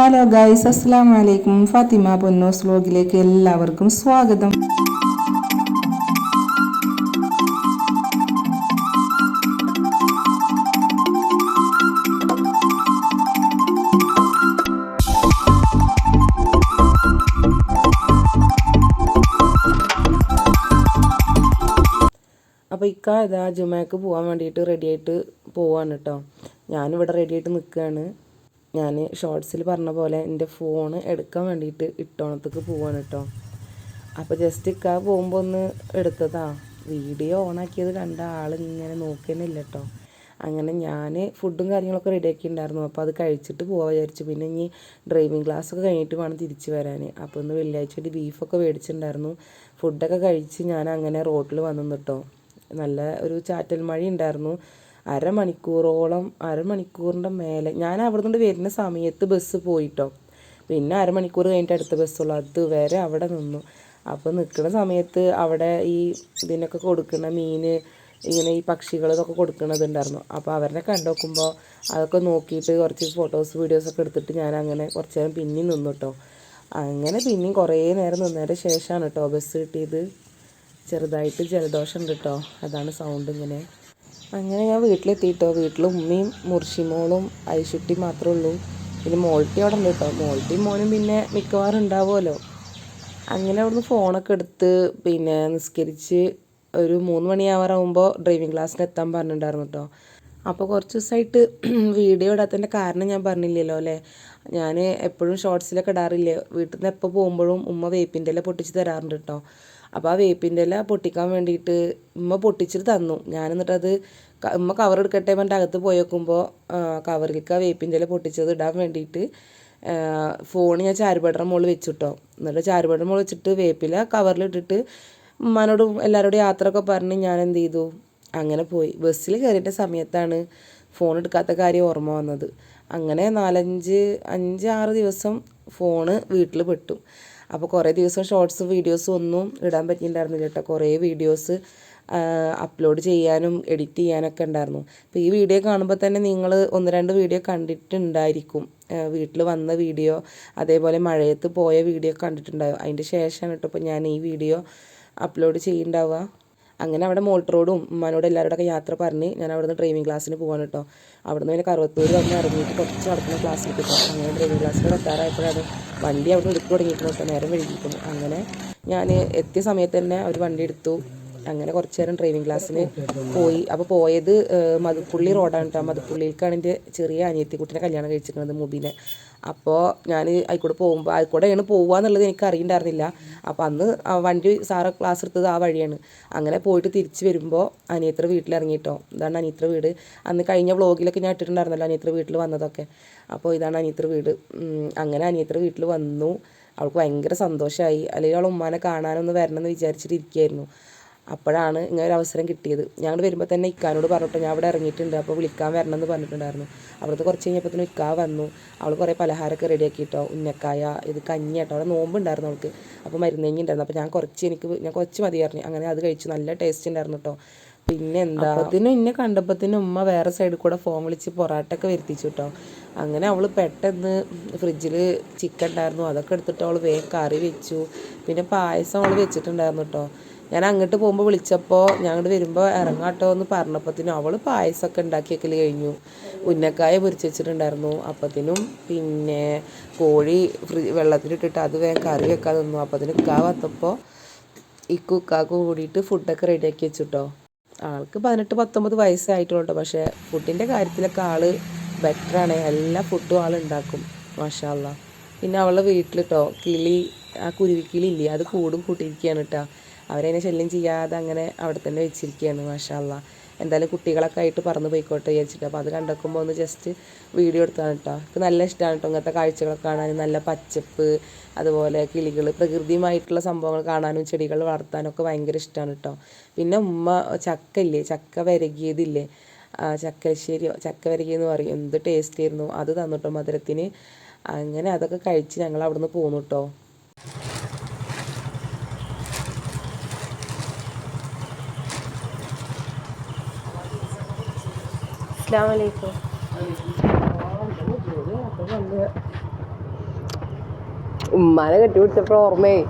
Hello guys അസ്സാം വലൈക്കും ഫാത്തിമ പൊന്നോസ് വ്ലോഗിലേക്ക് എല്ലാവർക്കും സ്വാഗതം. അപ്പോൾ ഇക്ക ഇതാ ജുമാക്ക് പോകാൻ വേണ്ടിയിട്ട് റെഡിയായിട്ട് പോവാണ് കേട്ടോ ഞാനിവിടെ റെഡിയായിട്ട് നിൽക്കുകയാണ് ഞാൻ ഷോർട്സിൽ പറഞ്ഞ പോലെ എന്റെ ഫോൺ എടുക്കാൻ വേണ്ടിയിട്ട് ഇട്ടോണത്തേക്ക് പോവാണ് കേട്ടോ അപ്പോൾ ജസ്റ്റ് ഇക്കാ പോകുമ്പോൾ ഒന്ന് എടുത്തതാ. വീഡിയോ ഓണാക്കിയത് കണ്ട ആളിങ്ങനെ നോക്കുന്നില്ല കേട്ടോ അങ്ങനെ ഞാൻ ഫുഡും കാര്യങ്ങളൊക്കെ റെഡിയാക്കി ഉണ്ടായിരുന്നു അപ്പോൾ അത് കഴിച്ചിട്ട് പോകാൻ വിചാരിച്ചു. പിന്നെ ഇനി ഡ്രൈവിംഗ് ക്ലാസ്സൊക്കെ കഴിഞ്ഞിട്ട് വേണം തിരിച്ച് വരാൻ അപ്പോൾ ഒന്ന് വെള്ളിയാഴ്ച ഒരു ബീഫൊക്കെ മേടിച്ചിട്ടുണ്ടായിരുന്നു ഫുഡൊക്കെ കഴിച്ച് ഞാൻ അങ്ങനെ റോട്ടിൽ വന്നു കേട്ടോ നല്ല ഒരു ചാറ്റൽ മഴ ഉണ്ടായിരുന്നു അരമണിക്കൂറോളം അരമണിക്കൂറിന്റെ മേലെ. ഞാൻ അവിടെ നിന്ന് വരുന്ന സമയത്ത് ബസ് പോയിട്ടോ. പിന്നെ അരമണിക്കൂർ കഴിഞ്ഞിട്ട് അടുത്ത ബസ്സുള്ളൂ അതുവരെ അവിടെ നിന്നു. അപ്പോൾ നിൽക്കുന്ന സമയത്ത് അവിടെ ഈ ഇതിനൊക്കെ കൊടുക്കുന്ന മീൻ ഇങ്ങനെ ഈ പക്ഷികൾ ഇതൊക്കെ കൊടുക്കുന്നതുണ്ടായിരുന്നു അപ്പോൾ അവരെ കണ്ടു നോക്കുമ്പോൾ അതൊക്കെ നോക്കിയിട്ട് കുറച്ച് ഫോട്ടോസ് വീഡിയോസൊക്കെ എടുത്തിട്ട് ഞാൻ അങ്ങനെ കുറച്ച് നേരം പിന്നെയും നിന്നു കേട്ടോ അങ്ങനെ പിന്നെയും കുറേ നേരം നിന്നതിന്റെ ശേഷമാണ് കേട്ടോ ബസ് കിട്ടിയത്. ചെറുതായിട്ട് ജലദോഷം ഉണ്ട് കേട്ടോ അതാണ് സൗണ്ട് ഇങ്ങനെ. അങ്ങനെ ഞാൻ വീട്ടിലെത്തിയിട്ടോ. വീട്ടിൽ ഉമ്മയും മുർഷിമോളും ഐശുട്ടി മാത്രമേ ഉള്ളൂ. പിന്നെ മോൾട്ടി അവിടെ ഉണ്ട് കേട്ടോ. മോൾട്ടിയും മോനും പിന്നെ മിക്കവാറും ഉണ്ടാവുമല്ലോ. അങ്ങനെ അവിടുന്ന് ഫോണൊക്കെ എടുത്ത് പിന്നെ നിസ്കരിച്ച് ഒരു മൂന്ന് മണിയാവാറാകുമ്പോൾ ഡ്രൈവിംഗ് ക്ലാസ്സിൽ എത്താൻ പറഞ്ഞിട്ടുണ്ടായിരുന്നു കേട്ടോ. അപ്പോൾ കുറച്ച് ദിവസമായിട്ട് വീഡിയോ ഇടാത്തതിന്റെ കാരണം ഞാൻ പറഞ്ഞില്ലല്ലോ അല്ലേ? ഞാൻ എപ്പോഴും ഷോർട്സിലൊക്കെ ഇടാറില്ലേ? വീട്ടിൽ നിന്ന് എപ്പോൾ പോകുമ്പോഴും ഉമ്മ വേപ്പിന്റെ ഇല പൊട്ടിച്ച് തരാറുണ്ട് കേട്ടോ. അപ്പോൾ ആ വേപ്പിന്റെ ഇല പൊട്ടിക്കാൻ വേണ്ടിയിട്ട് ഉമ്മ പൊട്ടിച്ചിട്ട് തന്നു. ഞാൻ എന്നിട്ട് അത് ഉമ്മ കവർ എടുക്കട്ടെ പറഞ്ഞിട്ട് അകത്ത് പോയി വെക്കുമ്പോൾ കവറിലേക്ക് ആ വേപ്പിന്റെ ഇല പൊട്ടിച്ചത് ഇടാൻ വേണ്ടിയിട്ട് ഫോൺ ഞാൻ ചാരുപടറ മുകളിൽ വെച്ചിട്ടോ. എന്നിട്ട് ചാരുപടറ മുകളിൽ വെച്ചിട്ട് വേപ്പില കവറിലിട്ടിട്ട് ഉമ്മാനോടും എല്ലാവരോടും യാത്രയൊക്കെ പറഞ്ഞ് ഞാൻ എന്ത് ചെയ്തു. അങ്ങനെ പോയി. ബസ്സിൽ കയറിയിട്ട സമയത്താണ് ഫോൺ എടുക്കാത്ത കാര്യം ഓർമ്മ വന്നത്. അങ്ങനെ നാലഞ്ച് അഞ്ച് ആറ് ദിവസം ഫോണ് വീട്ടിൽ പെട്ടു. അപ്പോൾ കുറേ ദിവസം ഷോർട്സ് വീഡിയോസും ഒന്നും ഇടാൻ പറ്റിയിട്ടുണ്ടായിരുന്നില്ല കേട്ടോ കുറേ വീഡിയോസ് അപ്ലോഡ് ചെയ്യാനും എഡിറ്റ് ചെയ്യാനൊക്കെ ഉണ്ടായിരുന്നു. അപ്പോൾ ഈ വീഡിയോ കാണുമ്പോൾ തന്നെ നിങ്ങൾ ഒന്ന് രണ്ട് വീഡിയോ കണ്ടിട്ടുണ്ടായിരിക്കും. വീട്ടിൽ വന്ന വീഡിയോ അതേപോലെ മഴയത്ത് പോയ വീഡിയോ കണ്ടിട്ടുണ്ടാവും. അതിന്റെ ശേഷമാണ് കേട്ടോ ഇപ്പോൾ ഞാൻ ഈ വീഡിയോ അപ്ലോഡ് ചെയ്യുന്നുണ്ടാവുക അങ്ങനെ അവിടെ മോൾട്ട് റോഡും ഉമ്മാനോട് എല്ലാവരോടൊക്കെ യാത്ര പറഞ്ഞ് ഞാൻ അവിടുന്ന് ഡ്രൈവിംഗ് ക്ലാസ്സിന് പോകാൻ കേട്ടോ അവിടുന്ന് പിന്നെ കറുവത്തൂർ വന്ന് ഇറങ്ങിയിട്ട് കുറച്ച് നടക്കുന്ന ക്ലാസ്സിൽ കിട്ടും. അങ്ങനെ ഡ്രൈവിംഗ് ക്ലാസ്സിൽ എത്താറായപ്പോഴാണ് വണ്ടി അവിടെ എടുത്ത് തുടങ്ങിയിട്ടുണ്ട് നേരം വൈകിയിരിക്കുന്നു അങ്ങനെ ഞാൻ എത്തിയ സമയത്ത് തന്നെ അവർ വണ്ടി എടുത്തു. അങ്ങനെ കുറച്ച് നേരം ഡ്രൈവിംഗ് ക്ലാസ്സിന് പോയി. അപ്പോൾ പോയത് മധുപ്പുള്ളി റോഡാണ് കേട്ടോ മധുപ്പുള്ളിയിലേക്കാണ് എന്റെ ചെറിയ അനിയത്തിക്കുട്ടിനെ കല്യാണം കഴിച്ചിരിക്കുന്നത് മുബിനെ. അപ്പോൾ ഞാൻ ആയിക്കോട്ടെ പോകുമ്പോൾ ആയിക്കോട്ടെയാണ് പോകുക എന്നുള്ളത് എനിക്ക് അറിയണ്ടായിരുന്നില്ല അപ്പോൾ അന്ന് വണ്ടി സാറ് ക്ലാസ് എടുത്തത് ആ വഴിയാണ്. അങ്ങനെ പോയിട്ട് തിരിച്ച് വരുമ്പോൾ അനിയത്ര വീട്ടിലിറങ്ങിയിട്ടോ ഇതാണ് അനിയത്ര വീട്. അന്ന് കഴിഞ്ഞ വ്ളോഗിലൊക്കെ ഞാൻ ഇട്ടിട്ടുണ്ടായിരുന്നല്ലോ അനിയത്ര വീട്ടിൽ വന്നതൊക്കെ. അപ്പോൾ ഇതാണ് അനിയത്ര വീട്. അങ്ങനെ അനിയത്ര വീട്ടിൽ വന്നു. അവൾക്ക് ഭയങ്കര സന്തോഷമായി അല്ലെങ്കിൽ അവൾ ഉമ്മാനെ കാണാനൊന്ന് വരണമെന്ന് വിചാരിച്ചിട്ടിരിക്കുകയായിരുന്നു അപ്പോഴാണ് ഇങ്ങനെ ഒരു അവസരം കിട്ടിയത്. ഞങ്ങൾ വരുമ്പോൾ തന്നെ ഇക്കാനോട് പറഞ്ഞിട്ട് ഞാൻ അവിടെ ഇറങ്ങിയിട്ടുണ്ട്. അപ്പോൾ വിളിക്കാൻ വരണം എന്ന് പറഞ്ഞിട്ടുണ്ടായിരുന്നു. അവിടുത്തെ കുറച്ച് കഴിഞ്ഞപ്പോഴത്തേനും ഇക്കാ വന്നു. അവൾ കുറേ പലഹാരമൊക്കെ റെഡിയാക്കിയിട്ടോ ഉന്നക്കായ ഇത് കഞ്ഞി കേട്ടോ അവിടെ നോമ്പുണ്ടായിരുന്നു അവൾക്ക്. അപ്പോൾ മരുന്നേങ്ങി ഉണ്ടായിരുന്നു. അപ്പോൾ ഞാൻ കുറച്ച് എനിക്ക് ഞാൻ കുറച്ച് മതി പറഞ്ഞു. അങ്ങനെ അത് കഴിച്ചു. നല്ല ടേസ്റ്റ് ഉണ്ടായിരുന്നു കേട്ടോ പിന്നെ എന്താ അപ്പത്തിനും എന്നെ കണ്ടപ്പോഴത്തേനും ഉമ്മ വേറെ സൈഡിൽ കൂടെ ഫോൺ വിളിച്ച് പൊറാട്ടൊക്കെ വരുത്തിച്ചു കേട്ടോ അങ്ങനെ അവൾ പെട്ടെന്ന് ഫ്രിഡ്ജിൽ ചിക്കൻ ഉണ്ടായിരുന്നു അതൊക്കെ എടുത്തിട്ട് അവൾ വേഗം കറി വെച്ചു. പിന്നെ പായസം അവൾ വെച്ചിട്ടുണ്ടായിരുന്നു കേട്ടോ ഞാൻ അങ്ങോട്ട് പോകുമ്പോൾ വിളിച്ചപ്പോൾ ഞാൻ അങ്ങോട്ട് വരുമ്പോൾ ഇറങ്ങാട്ടോ എന്ന് പറഞ്ഞപ്പോഴത്തേനും അവൾ പായസമൊക്കെ ഉണ്ടാക്കിയൊക്കെ കഴിഞ്ഞു. ഉന്നക്കായ പൊരിച്ച് വെച്ചിട്ടുണ്ടായിരുന്നു. അപ്പത്തിനും പിന്നെ കോഴി ഫ്രി വെള്ളത്തിലിട്ടിട്ട് അത് വേഗം കറി വെക്കാൻ നിന്നു. അപ്പത്തിന് ഇക്കാ വന്നപ്പോൾ ഇക്കു ഇക്കാക്ക് കൂടിയിട്ട് ഫുഡൊക്കെ റെഡിയാക്കി വെച്ചിട്ടോ. ആൾക്ക് പതിനെട്ട് പത്തൊമ്പത് വയസ്സായിട്ടുള്ളൂ പക്ഷേ ഫുഡിന്റെ കാര്യത്തിലൊക്കെ ആൾ ബെറ്ററാണ് എല്ലാ ഫുഡും ആൾ ഉണ്ടാക്കും മാഷാല്ല പിന്നെ അവളുടെ വീട്ടിലിട്ടോ കിളി ആ കുരുവിക്കിളി ഇല്ലേ അത് കൂടും കൂട്ടിയിരിക്കുകയാണ് കേട്ടോ അവരതിനെ ശല്യം ചെയ്യാതെ അങ്ങനെ അവിടെ തന്നെ വെച്ചിരിക്കുകയാണ് മാഷാല്ല എന്തായാലും കുട്ടികളൊക്കെ ആയിട്ട് പറന്ന് പോയിക്കോട്ടെ വിചാരിച്ചിട്ട്. അപ്പോൾ അത് കണ്ടെക്കുമ്പോൾ ഒന്ന് ജസ്റ്റ് വീഡിയോ എടുത്താണ് കേട്ടോ എനിക്ക് നല്ല ഇഷ്ടമാണ് കേട്ടോ ഇങ്ങനത്തെ കാഴ്ചകളൊക്കെ കാണാനും നല്ല പച്ചപ്പ് അതുപോലെ കിളികൾ പ്രകൃതിയുമായിട്ടുള്ള സംഭവങ്ങൾ കാണാനും ചെടികൾ വളർത്താനൊക്കെ ഭയങ്കര ഇഷ്ടമാണ് കേട്ടോ പിന്നെ ഉമ്മ ചക്ക ഇല്ലേ? ചക്ക വരകിയതില്ലേ? ചക്കശ്ശേരി ചക്ക വരകിയെന്ന് പറയും. എന്ത് ടേസ്റ്റ് ആയിരുന്നു. അത് തന്നിട്ടോ മധുരത്തിന്. അങ്ങനെ അതൊക്കെ കഴിച്ച് ഞങ്ങൾ അവിടുന്ന് പോന്നു കേട്ടോ അസ്സാം ഉമ്മാനെ കെട്ടിപിടിച്ചപ്പോ ഓർമ്മയായി.